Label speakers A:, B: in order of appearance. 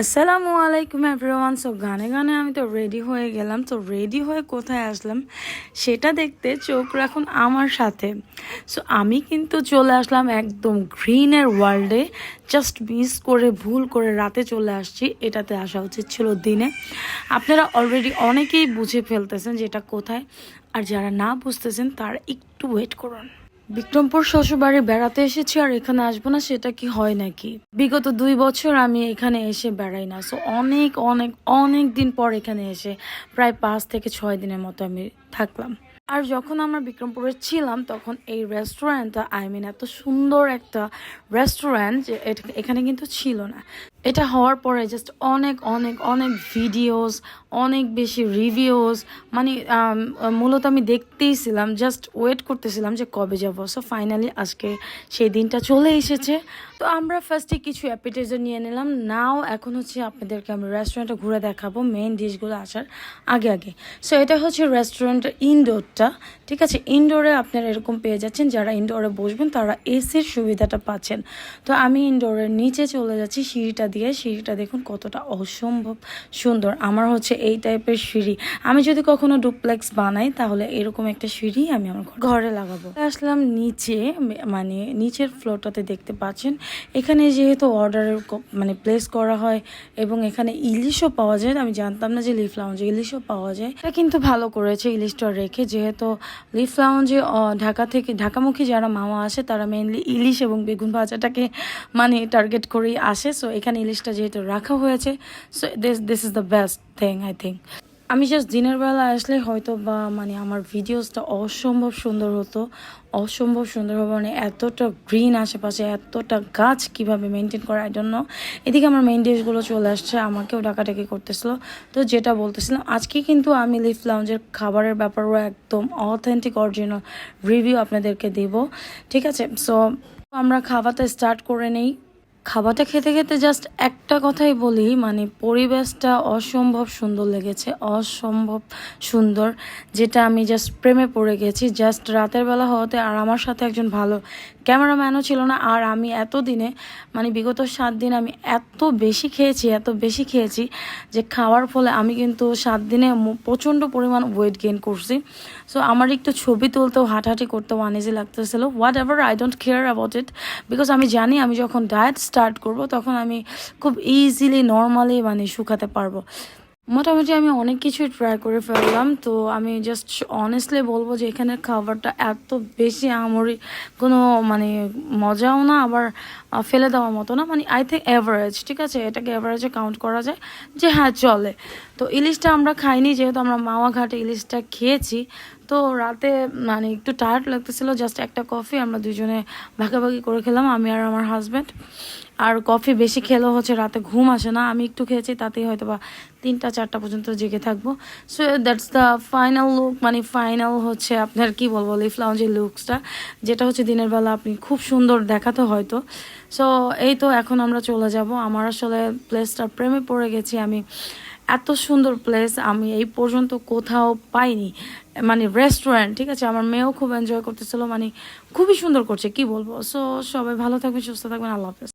A: আসসালামু আলাইকুম everyone so গানে গানে আমি তো রেডি হয়ে গেলাম। তো রেডি হয়ে কোথায় আসলাম সেটা দেখতে চোখ রাখুন আমার সাথে। সো আমি কিন্তু চলে আসলাম একদম গ্রিনের ওয়ার্ল্ডে জাস্ট মিস করে, ভুল করে রাতে চলে আসছি। এটাতে আসা উচিত ছিল দিনে। আপনারা অলরেডি অনেকেই বুঝে ফেলতেছেন যে এটা কোথায়। আর যারা না বুঝতেছেন, তারা একটু ওয়েট করুন। বিক্রমপুর শ্বশুরবাড়ি বেড়াতে এসেছি আর এখানে আসব না, সেটা কি হয় নাকি? বিগত দুই বছর আমি এখানে এসে বেড়াই না। সো অনেক অনেক অনেক দিন পর এখানে এসে প্রায় পাঁচ থেকে ছয় দিনের মতো আমি থাকলাম। আর যখন আমরা বিক্রমপুরে ছিলাম, তখন এই রেস্টুরেন্টটা আই মিন এত সুন্দর একটা রেস্টুরেন্ট যে এখানে কিন্তু ছিল না। এটা হওয়ার পরে জাস্ট অনেক অনেক অনেক ভিডিওস অনেক বেশি রিভিউস মানে মূলত আমি দেখতেইছিলাম জাস্ট ওয়েট করতেছিলাম যে কবে যাব। সো ফাইনালি আজকে সেই দিনটা চলে এসেছে। তো আমরা ফার্স্টে কিছু অ্যাপিটাইজার নিয়ে নিলাম। নাও এখন হচ্ছে আপনাদেরকে আমি রেস্টুরেন্টে ঘুরে দেখাবো মেইন ডিশগুলো আসার আগে আগে। সো এটা হচ্ছে রেস্টুরেন্টের ইনডোরটা ঠিক আছে? ইনডোরে আপনারা এরকম পেয়ে যাচ্ছেন, যারা ইনডোরে বসবেন, তারা এসির সুবিধাটা পাচ্ছেন। তো আমি ইনডোরের নিচে চলে যাচ্ছি সিঁড়িটা দিয়ে। সিঁড়িটা দেখুন কতটা অসম্ভব সুন্দর। আমার হচ্ছে এই টাইপের সিঁড়ি। আমি যদি কখনো ডুপ্লেক্স বানাই, তাহলে এরকম একটা সিঁড়ি আমি আমার ঘরে লাগাবো। আসলাম নিচে মানে নিচের ফ্লোরটাতে দেখতে পাচ্ছেন। এখানে যেহেতু অর্ডারের মানে প্লেস করা হয় এবং এখানে ইলিশও পাওয়া যায়, আমি জানতাম না যে লিফ লাউঞ্জে ইলিশও পাওয়া যায়। এটা কিন্তু ভালো করেছে ইলিশটা রেখে, যেহেতু লিফ লাউঞ্জে ঢাকা থেকে ঢাকামুখী যারা মামা আসে, তারা মেইনলি ইলিশ এবং বেগুন ভাজাটাকে মানে টার্গেট করেই আসে। সো এখানে ইলিশটা যেহেতু রাখা হয়েছে so this this is the best thing I think আমি জাস্ট দিনের বেলা আসলে হয়তো বা মানে আমার ভিডিওসটা অসম্ভব সুন্দর হতো। অসম্ভব সুন্দর হবে মানে এতটা গ্রিন আশেপাশে, এতটা গাছ কীভাবে মেনটেন করা আই জন্য এদিকে আমার মেইন ডিশগুলো চলে আসছে, আমাকেও ডাকাডাকি করতেছিল। তো যেটা বলতেছিলাম, আজকে কিন্তু আমি লিফ লাউঞ্জের খাবারের ব্যাপারও একদম অথেন্টিক অরিজিনাল রিভিউ আপনাদেরকে দেব। ঠিক আছে? সো আমরা খাওয়াতে স্টার্ট করে নেই। খাবারটা খেতে খেতে জাস্ট একটা কথাই বলি মানে পরিবেশটা অসম্ভব সুন্দর লেগেছে, অসম্ভব সুন্দর, যেটা আমি জাস্ট প্রেমে পড়ে গেছি। জাস্ট রাতের বেলা হওয়াতে আর আমার সাথে একজন ভালো ক্যামেরাম্যানও ছিল না, আর আমি এতদিনে মানে বিগত সাত দিন আমি এত বেশি খেয়েছি, এত বেশি খেয়েছি যে খাওয়ার ফলে আমি কিন্তু সাত দিনে প্রচণ্ড পরিমাণ ওয়েট গেইন করছি। সো আমার একটু ছবি তুলতেও হাঁটাহাঁটি করতেও আনইজি লাগতেছিল। Whatever I don't care about it because আমি জানি আমি যখন ডায়েট স্টার্ট করব, তখন আমি খুব ইজিলি নর্মালি মানে শুকাতে পারব। মোটামুটি আমি অনেক কিছু ট্রাই করে ফেললাম, তো আমি জাস্ট অনেস্টলি বলব যে এখানের খাবারটা এত বেশি আমরি, কোনো মানে মজাও না, আবার ফেলে দেওয়ার মতো না। মানে আই থিঙ্ক অ্যাভারেজ ঠিক আছে? এটাকে অ্যাভারেজে কাউন্ট করা যায় যে হ্যাঁ চলে। তো ইলিশটা আমরা খাইনি, যেহেতু আমরা মাওয়া ঘাটে ইলিশটা খেয়েছি। তো রাতে মানে একটু টায়ার্ড লাগতেছিল জাস্ট একটা কফি আমরা দুজনে ভাগাভাগি করে খেলাম, আমি আর আমার হাজব্যান্ড আর কফি বেশি খেলেও হচ্ছে রাতে ঘুম আসে না, আমি একটু খেয়েছি, তাতেই হয়তো বা তিনটা, চারটা পর্যন্ত জেগে থাকব। So that's the final look মানে ফাইনাল হচ্ছে আপনার কি বলব লিফ লাউঞ্জের লুকসটা যেটা হচ্ছে দিনের বেলা আপনি খুব সুন্দর দেখাতো হয়তো। সো এই তো এখন আমরা চলে যাব। আমার আসলে প্লেসটা প্রেমে পড়ে গেছি, আমি এত সুন্দর প্লেস আমি এই পর্যন্ত কোথাও পাইনি। মানে রেস্টুরেন্ট ঠিক আছে? আমার মেয়েও খুব এনজয় করতেছিল মানে খুবই সুন্দর করছে, কি বলব? সো সবাই ভালো থাকবেন, সুস্থ থাকবেন, আল্লাহ হাফেজ।